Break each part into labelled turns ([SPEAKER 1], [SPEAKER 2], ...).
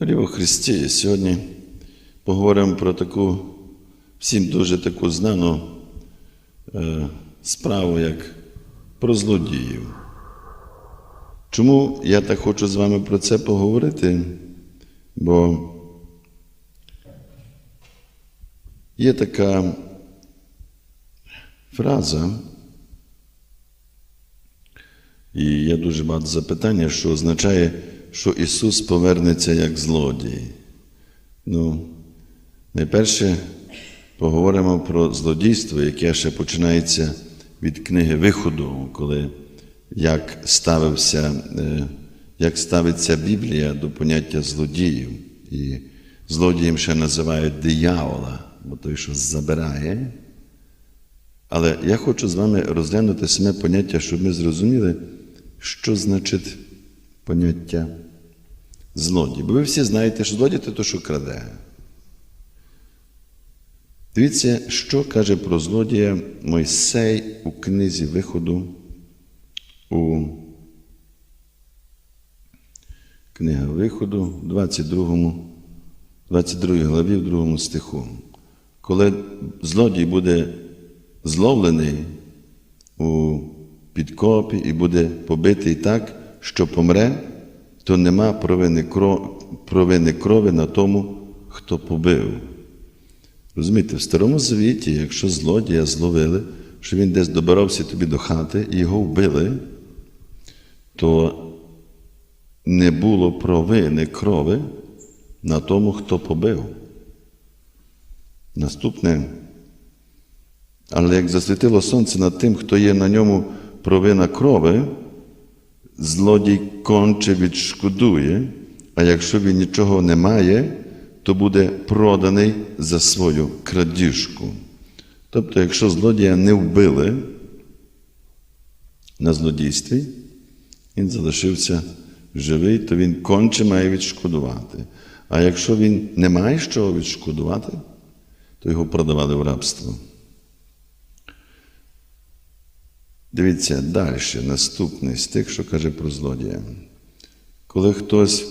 [SPEAKER 1] Дорогі Христі, сьогодні поговоримо про таку всім дуже таку знану е, справу, як про злодіїв. Чому я так хочу з вами про це поговорити? Бо є така фраза, і є дуже багато запитання, що означає, що Ісус повернеться як злодій. Ну, найперше поговоримо про злодійство, яке ще починається від книги Виходу, коли як ставився, е, як ставиться Біблія до поняття злодіїв. І злодієм ще називають диявола, бо той, що забирає. Але я хочу з вами розглянути саме поняття, щоб ми зрозуміли, що значить поняття злодій. Бо ви всі знаєте, що злодій це то, що краде. Дивіться, що каже про злодія Мойсей у книзі виходу у книга виходу, 22, 22 главі, в 2 стиху. Коли злодій буде зловлений у підкопі і буде побитий так, що помре, то нема провини, кров, провини крові на тому, хто побив. Розумієте, в Старому Завіті, якщо злодія зловили, що він десь добирався тобі до хати і його вбили, то не було провини крови на тому, хто побив. Наступне. Але як засвітило сонце над тим, хто є на ньому провина крови, злодій конче відшкодує, а якщо він нічого не має, то буде проданий за свою крадіжку. Тобто, якщо злодія не вбили на злодійстві, він залишився живий, то він конче має відшкодувати. А якщо він не має з чого відшкодувати, то його продавали в рабство. Дивіться далі, наступний стих, що каже про злодія. Коли хтось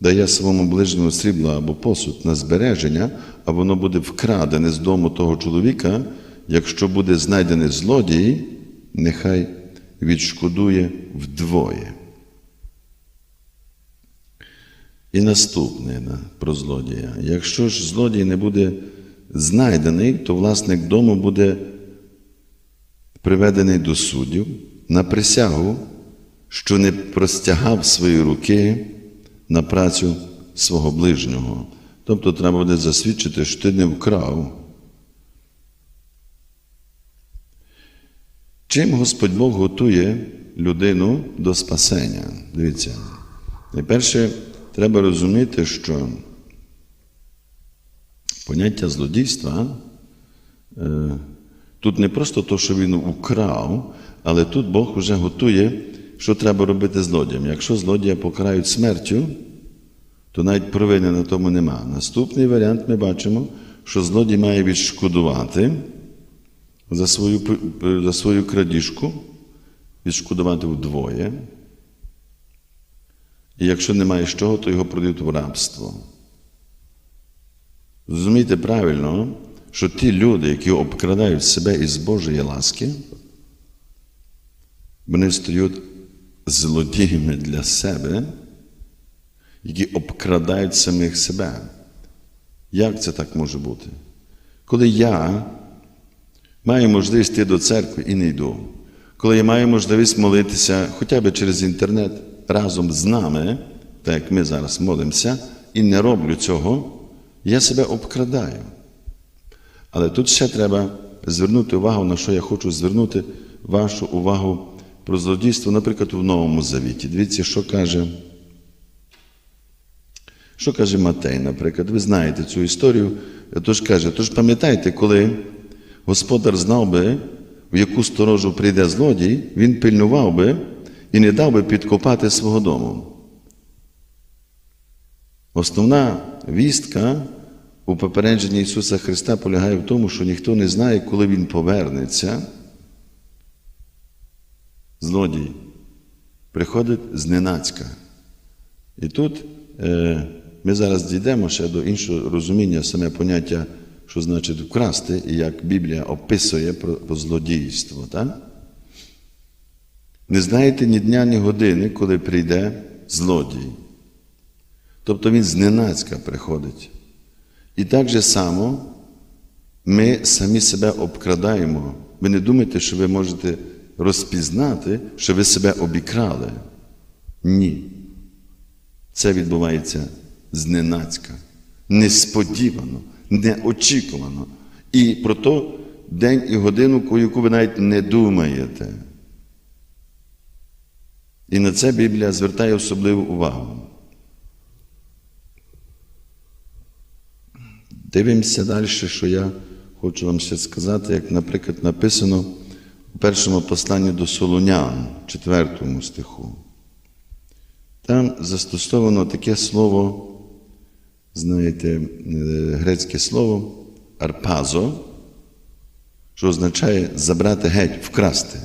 [SPEAKER 1] дає своєму ближньому срібло або посуд на збереження, а воно буде вкрадене з дому того чоловіка, якщо буде знайдений злодій, нехай відшкодує вдвоє. І наступне про злодія. Якщо ж злодій не буде знайдений, то власник дому буде приведений до суддів на присягу, що не простягав свої руки на працю свого ближнього. Тобто треба буде засвідчити, що ти не вкрав. Чим Господь Бог готує людину до спасення? Дивіться, найперше, треба розуміти, що поняття злодійства. Тут не просто то, що він украв, але тут Бог вже готує, що треба робити злодіям. Якщо злодія покарають смертю, то навіть провини на тому нема. Наступний варіант ми бачимо, що злодій має відшкодувати за свою, за свою крадіжку, відшкодувати вдвоє. І якщо немає з чого, то його продають в рабство. Зрозумійте правильно, що ті люди, які обкрадають себе із Божої ласки, вони стають злодіями для себе, які обкрадають самих себе. Як це так може бути? Коли я маю можливість йти до церкви і не йду, коли я маю можливість молитися хоча б через інтернет разом з нами, так як ми зараз молимося, і не роблю цього, я себе обкрадаю. Але тут ще треба звернути увагу, на що я хочу звернути вашу увагу про злодійство, наприклад, в Новому Завіті. Дивіться, що каже. Що каже Матей, наприклад, ви знаєте цю історію, тож каже, тож пам'ятаєте, коли господар знав би, в яку сторожу прийде злодій, він пильнував би і не дав би підкопати свого дому. Основна вістка у попередженні Ісуса Христа полягає в тому, що ніхто не знає, коли Він повернеться. Злодій приходить зненацька. І тут е, ми зараз дійдемо ще до іншого розуміння саме поняття, що значить вкрасти, і як Біблія описує про, про злодійство. Так? Не знаєте ні дня, ні години, коли прийде злодій. Тобто він зненацька приходить. І так же само ми самі себе обкрадаємо. Ви не думайте, що ви можете розпізнати, що ви себе обікрали. Ні. Це відбувається зненацька, несподівано, неочікувано. І про то день і годину, яку ви навіть не думаєте. І на це Біблія звертає особливу увагу. Дивимося далі, що я хочу вам ще сказати, як, наприклад, написано у першому посланні до Солонян, 4 стиху. Там застосовано таке слово, знаєте, е, грецьке слово арпазо, що означає забрати геть, вкрасти.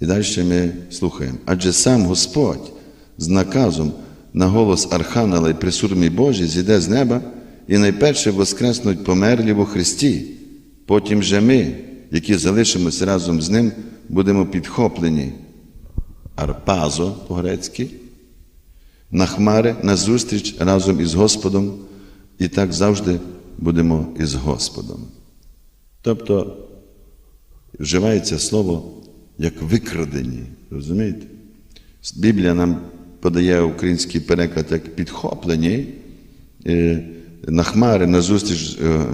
[SPEAKER 1] І далі ми слухаємо. Адже сам Господь з наказом на голос Архангела і присурмій Божій зійде з неба і найперше воскреснуть померлі во Христі. Потім же ми, які залишимося разом з Ним, будемо підхоплені арпазо по-грецьки, на хмари на зустріч разом із Господом, і так завжди будемо із Господом. Тобто вживається слово як викрадені, розумієте? Біблія нам подає український переклад як підхоплені е, на хмари на зустріч е,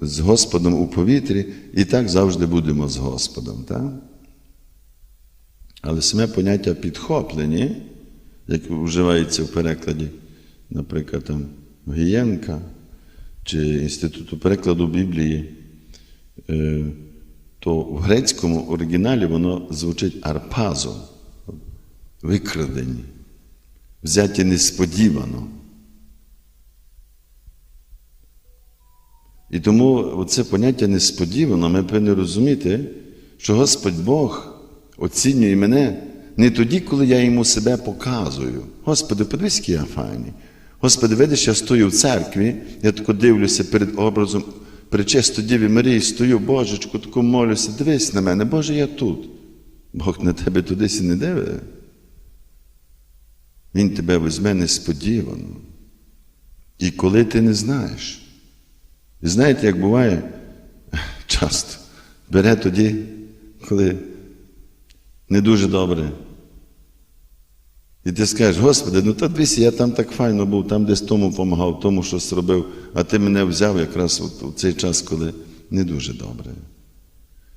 [SPEAKER 1] з Господом у повітрі, і так завжди будемо з Господом. Так? Але саме поняття підхоплені, як вживається в перекладі, наприклад, там Гієнка чи Інституту перекладу Біблії, е, то в грецькому оригіналі воно звучить арпазо, викрадені, взяті несподівано. І тому це поняття несподівано, ми повинні розуміти, що Господь Бог оцінює мене не тоді, коли я йому себе показую. Господи, подивись, який я файний. Господи, видиш, я стою в церкві, я тако дивлюся перед образом причисто Діві Марії, стою, Божечку, тако молюся, дивись на мене, Боже, я тут. Бог на тебе тудись не дивить. Він тебе візьме несподівано. І коли ти не знаєш. І знаєте, як буває часто, бере тоді, коли не дуже добре. І ти скажеш, Господи, ну та дивись, я там так файно був, там десь тому допомагав, тому щось робив, а ти мене взяв якраз от у цей час, коли не дуже добре.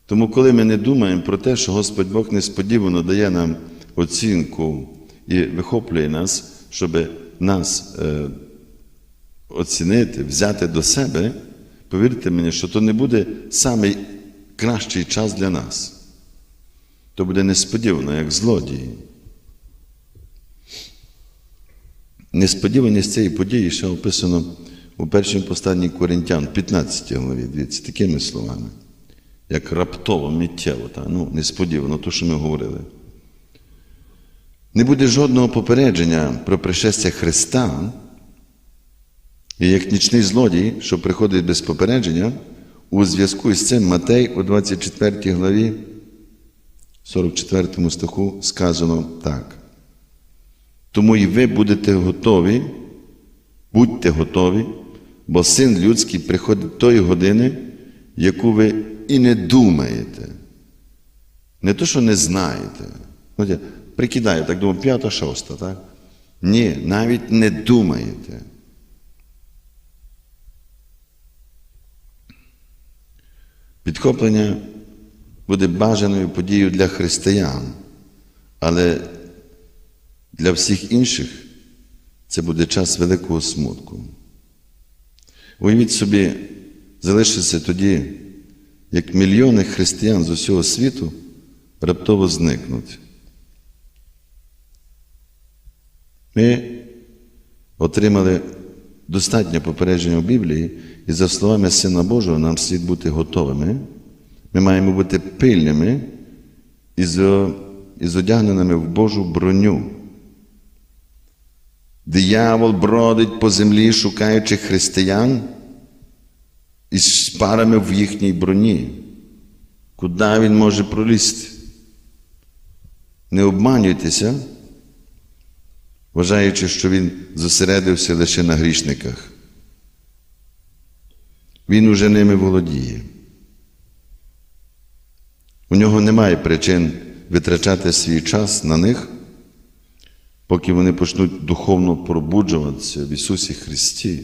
[SPEAKER 1] Тому, коли ми не думаємо про те, що Господь Бог несподівано дає нам оцінку і вихоплює нас, щоб нас е, оцінити, взяти до себе, повірте мені, що то не буде самий кращий час для нас. То буде несподівано, як злодії. Несподіваність цієї події ще описано у першому посланні Коринтян, 15 главі, дивіться, такими словами, як раптово, миттєво, та, ну, несподівано, то, що ми говорили. Не буде жодного попередження про пришестя Христа, і як нічний злодій, що приходить без попередження, у зв'язку з цим Матей у 24 главі, 44 стиху сказано так. Тому і ви будете готові, будьте готові, бо син людський приходить тої години, яку ви і не думаєте. Не то, що не знаєте. Прикидаю, так думаю, п'ята, шоста, так? Ні, навіть не думаєте. Підхоплення буде бажаною подією для християн, але для всіх інших це буде час великого смутку. Уявіть собі, залишиться тоді, як мільйони християн з усього світу раптово зникнуть. Ми отримали достатнє попередження в Біблії, і за словами Сина Божого, нам слід бути готовими. Ми маємо бути пильними і з одягненими в Божу броню. Диявол бродить по землі, шукаючи християн із шпарами в їхній броні. Куди він може пролізти? Не обманюйтеся, вважаючи, що він зосередився лише на грішниках. Він уже ними володіє. У нього немає причин витрачати свій час на них, поки вони почнуть духовно пробуджуватися в Ісусі Христі.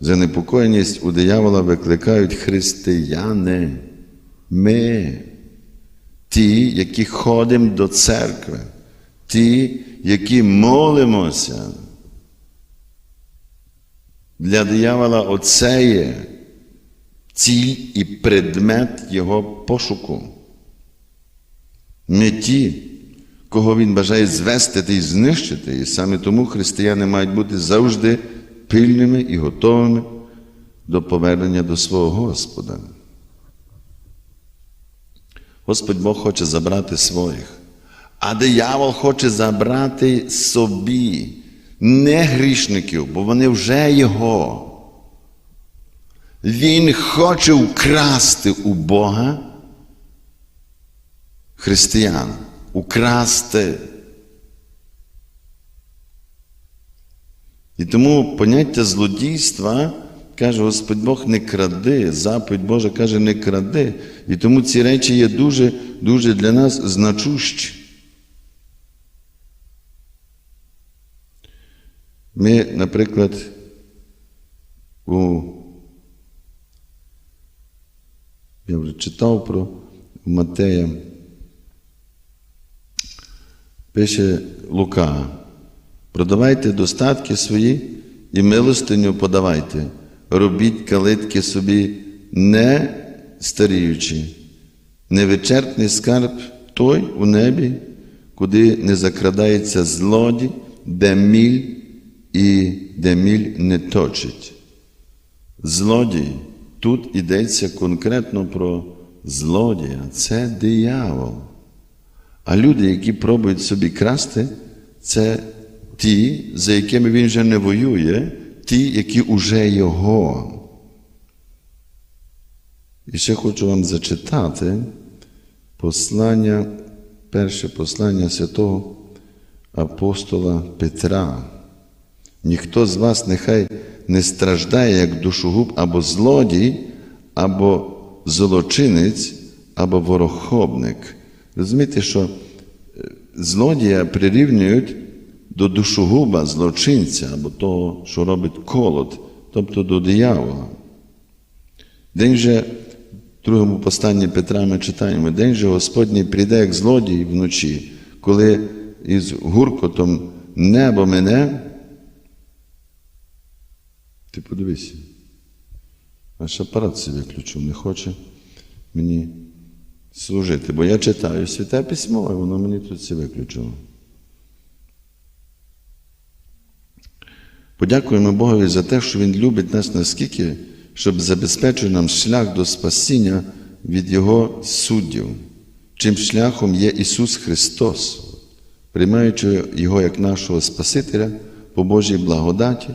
[SPEAKER 1] Занепокоєність у диявола викликають християни. Ми, ті, які ходимо до церкви, ті, які молимося. Для диявола оце є ціль і предмет його пошуку. Ми ті, кого він бажає звестити і знищити, і саме тому християни мають бути завжди пильними і готовими до повернення до свого Господа. Господь Бог хоче забрати своїх, а диявол хоче забрати собі не грішників, бо вони вже його. Він хоче вкрасти у Бога християн, украсти. І тому поняття злодійства, каже Господь Бог, не кради. Заповідь Божа каже, не кради. І тому ці речі є дуже, дуже для нас значущі. Ми, наприклад, у я вже читав про Матея. Пише Лука. Продавайте достатки свої і милостиню подавайте. Робіть калитки собі не старіючи, невичерпний скарб той у небі, куди не закрадається злодій, де міль і де міль не точить. Злодій. Тут йдеться конкретно про злодія, це диявол. А люди, які пробують собі красти, це ті, за якими він вже не воює, ті, які уже його. І ще хочу вам зачитати послання, перше послання святого апостола Петра. Ніхто з вас нехай не страждає як душогуб або злодій, або злочинець, або ворохобник. Розумієте, що злодія прирівнюють до душогуба, злочинця, або того, що робить колод, тобто до диявола. День же, в другому посланні Петра ми читаємо, день же Господній прийде, як злодій вночі, коли із гуркотом небо мене. Ти подивися. Аж апарат собі виключив, не хоче мені служити, бо я читаю святе письмо, і воно мені тут все виключило. Подякуємо Богові за те, що Він любить нас наскільки, щоб забезпечити нам шлях до спасіння від Його суддів, чим шляхом є Ісус Христос, приймаючи Його як нашого Спасителя по Божій благодаті,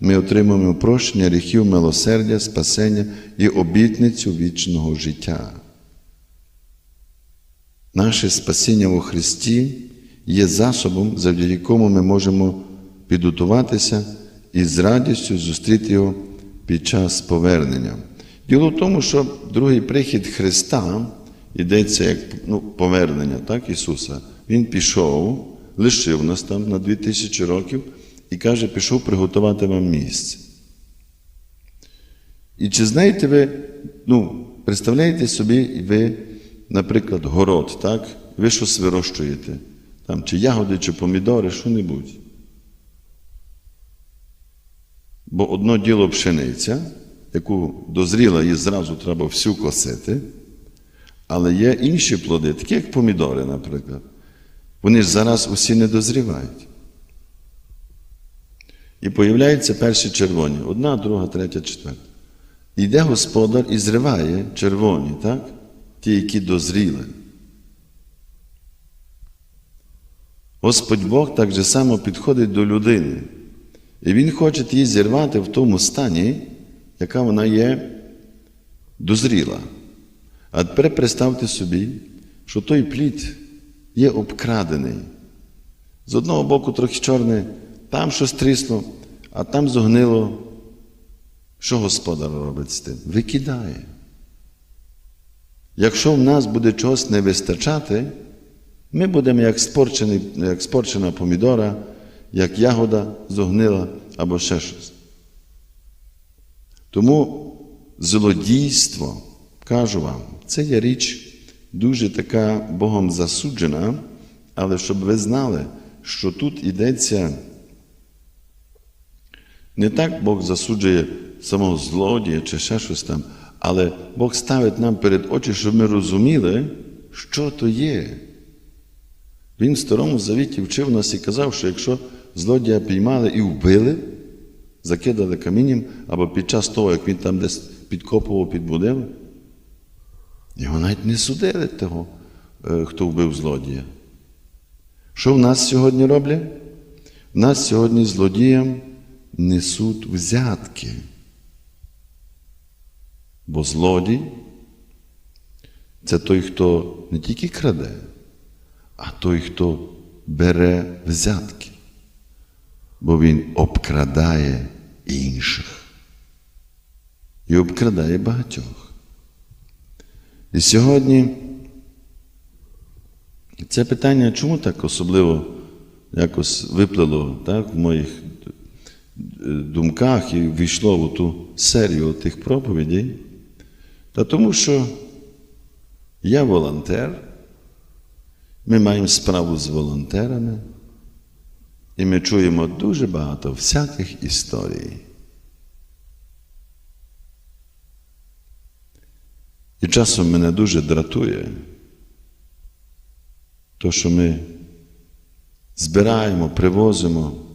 [SPEAKER 1] ми отримуємо прощення гріхів, милосердя, спасення і обітницю вічного життя. Наше спасіння у Христі є засобом, завдяки якому ми можемо підготуватися і з радістю зустріти Його під час повернення. Діло в тому, що другий прихід Христа йдеться як ну, повернення так, Ісуса. Він пішов, лишив нас там на 2000 років і каже, пішов приготувати вам місце. І чи знаєте ви, ну, представляєте собі, ви, наприклад, город, так? Ви щось вирощуєте, там, чи ягоди, чи помідори, що-небудь. Бо одно діло пшениця, яку дозріла, її зразу треба всю косити, але є інші плоди, такі як помідори, наприклад. Вони ж зараз усі не дозрівають. І появляються перші червоні. Одна, друга, третя, четверта. Йде господар і зриває червоні, так? Ті, які дозріли. Господь Бог так же само підходить до людини. І Він хоче її зірвати в тому стані, яка вона є дозріла. А тепер представте собі, що той плід є обкрадений. З одного боку трохи чорне, там щось трісло, а там зогнило. Що господар робить з тим? Викидає. Якщо в нас буде чогось не вистачати, ми будемо як, як спорчена помідора, як ягода зогнила або ще щось. Тому злодійство, кажу вам, це є річ дуже така Богом засуджена, але щоб ви знали, що тут йдеться не так Бог засуджує самого злодія чи ще щось там, але Бог ставить нам перед очі, щоб ми розуміли, що то є. Він в Старому Завіті вчив нас і казав, що якщо злодія піймали і вбили, закидали камінням, або під час того, як він там десь підкопував під будинок, його навіть не судили того, е, хто вбив злодія. Що в нас сьогодні роблять? Нас сьогодні злодіям несуть взятки. Бо злодій це той, хто не тільки краде, а той, хто бере взятки, бо він обкрадає інших і обкрадає багатьох. І сьогодні це питання, чому так особливо якось виплило так, в моїх думках і війшло в ту серію тих проповідей? Та тому що я волонтер, ми маємо справу з волонтерами, і ми чуємо дуже багато всяких історій. І часом мене дуже дратує, то, що ми збираємо, привозимо.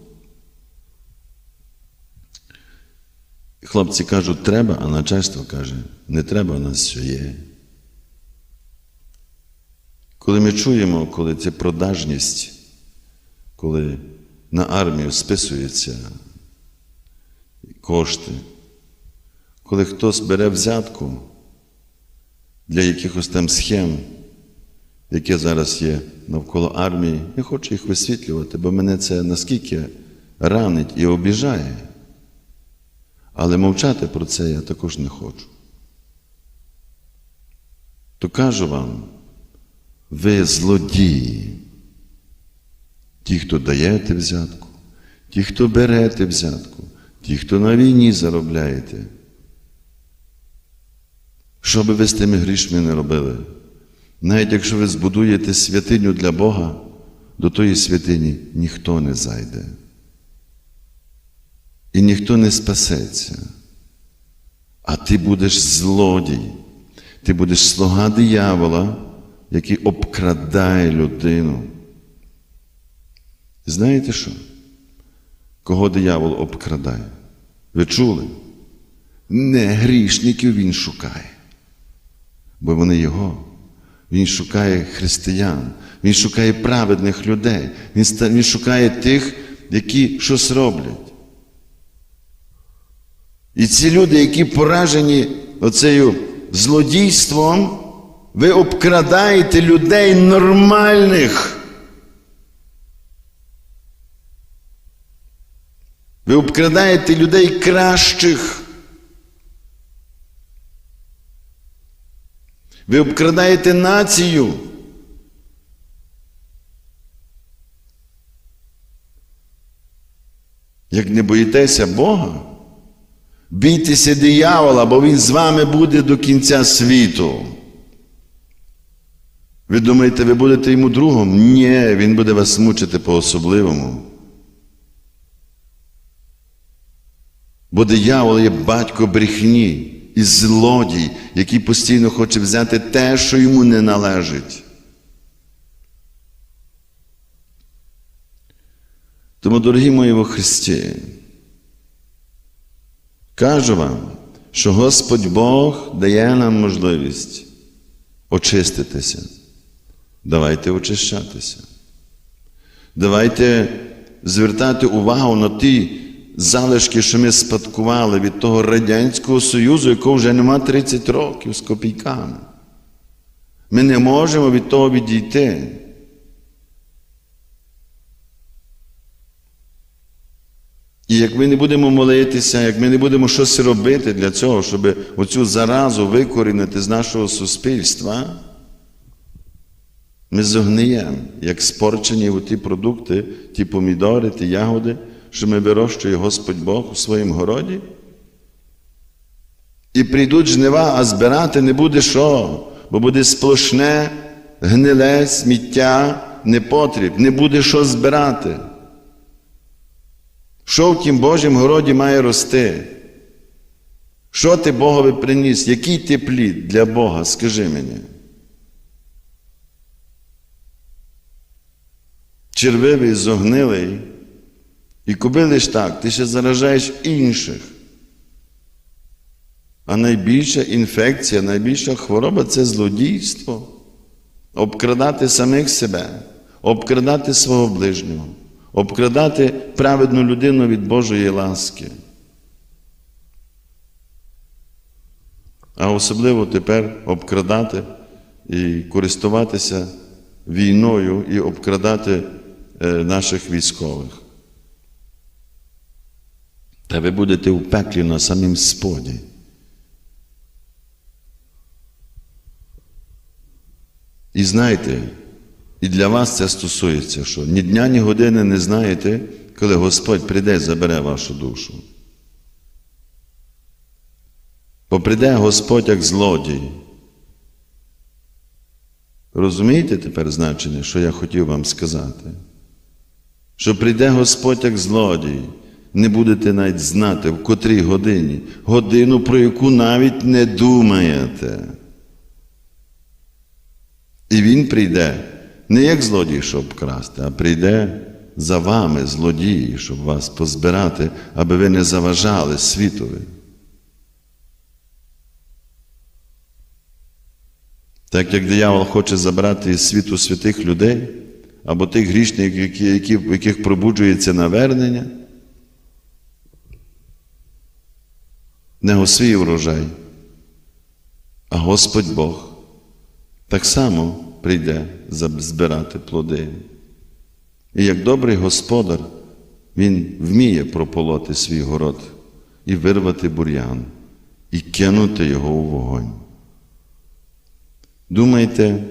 [SPEAKER 1] Хлопці кажуть, треба, а начальство каже, не треба, у нас все є. Коли ми чуємо, коли це продажність, коли на армію списуються кошти, коли хтось бере взятку для якихось там схем, які зараз є навколо армії, я хочу їх висвітлювати, бо мене це наскільки ранить і обіжає. Але мовчати про це я також не хочу. То кажу вам, ви злодії, ті, хто даєте взятку, ті, хто берете взятку, ті, хто на війні заробляєте. Що би ви з тими грішми не робили? Навіть якщо ви збудуєте святиню для Бога, до тої святині ніхто не зайде. І ніхто не спасеться. А ти будеш злодій, ти будеш слуга диявола, який обкрадає людину. Знаєте що? Кого диявол обкрадає? Ви чули? Не грішників він шукає, бо вони його. Він шукає християн, він шукає праведних людей, він, шукає тих, які щось роблять. І ці люди, які поражені оцею злодійством, ви обкрадаєте людей нормальних. Ви обкрадаєте людей кращих. Ви обкрадаєте націю. Як не боїтеся Бога, бійтеся диявола, бо він з вами буде до кінця світу. Ви думаєте, ви будете йому другом? Ні, він буде вас мучити по-особливому. Бо диявол є батько брехні і злодій, який постійно хоче взяти те, що йому не належить. Тому, дорогі мої во Христі, кажу вам, що Господь Бог дає нам можливість очиститися. Давайте очищатися. Давайте звертати увагу на ті залишки, що ми спадкували від того Радянського Союзу, якого вже нема 30 років з копійками. Ми не можемо від того відійти. І як ми не будемо молитися, як ми не будемо щось робити для цього, щоб оцю заразу викорінити з нашого суспільства, ми зогниємо, як спорчені ті продукти, ті помідори, ті ягоди, що ми вирощує Господь Бог у своєму городі. І прийдуть жнива, а збирати не буде що, бо буде сплошне, гниле, сміття, непотріб, не буде що збирати. Що в тім Божім городі має рости? Що ти Богові приніс? Який ти плід для Бога? Скажи мені. Червивий, зогнилий. І коби лиш так, ти ще заражаєш інших. А найбільша інфекція, найбільша хвороба це злодійство. Обкрадати самих себе, обкрадати свого ближнього, обкрадати праведну людину від Божої ласки. А особливо тепер обкрадати і користуватися війною і обкрадати е, наших військових. Та ви будете в пеклі на самім споді. І знайте, і для вас це стосується, що ні дня, ні години не знаєте, коли Господь прийде і забере вашу душу. Бо прийде Господь як злодій. Розумієте тепер значення, що я хотів вам сказати? Що прийде Господь як злодій, не будете навіть знати, в котрій годині, годину, про яку навіть не думаєте. І він прийде не як злодій, щоб красти, а прийде за вами, злодії, щоб вас позбирати, аби ви не заважали світові. Так як диявол хоче забрати із світу святих людей або тих грішників, які, які, яких пробуджується навернення, не свій урожай, а Господь Бог так само прийде збирати плоди. І як добрий господар, він вміє прополоти свій город і вирвати бур'ян, і кинути його у вогонь. Думайте,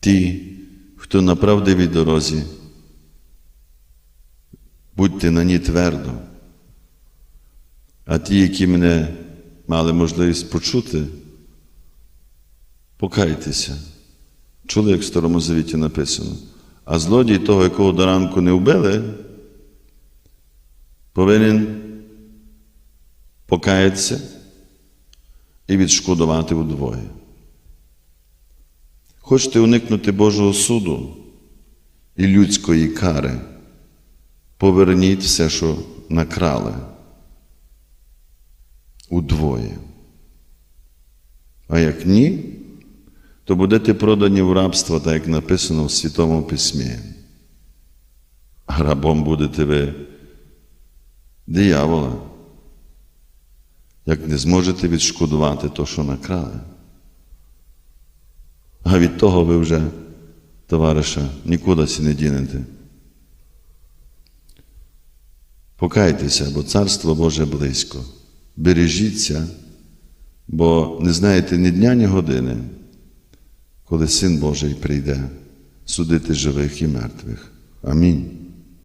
[SPEAKER 1] ті, хто на правдивій дорозі, будьте на ній твердо, а ті, які мене мали можливість почути, покайтеся. Чули, як в Старому Завіті написано. А злодій того, якого до ранку не вбили, повинен покаятися і відшкодувати удвоє. Хочете уникнути Божого суду і людської кари, поверніть все, що накрали удвоє. А як ні, то будете продані в рабство, так як написано в Святому Письмі. Рабом будете ви диявола, як не зможете відшкодувати то, що накрали. А від того ви вже, товариша, нікуди не дінете. Покайтеся, бо Царство Боже близько. Бережіться, бо не знаєте ні дня, ні години, коли Син Божий прийде судити живих і мертвих. Амінь.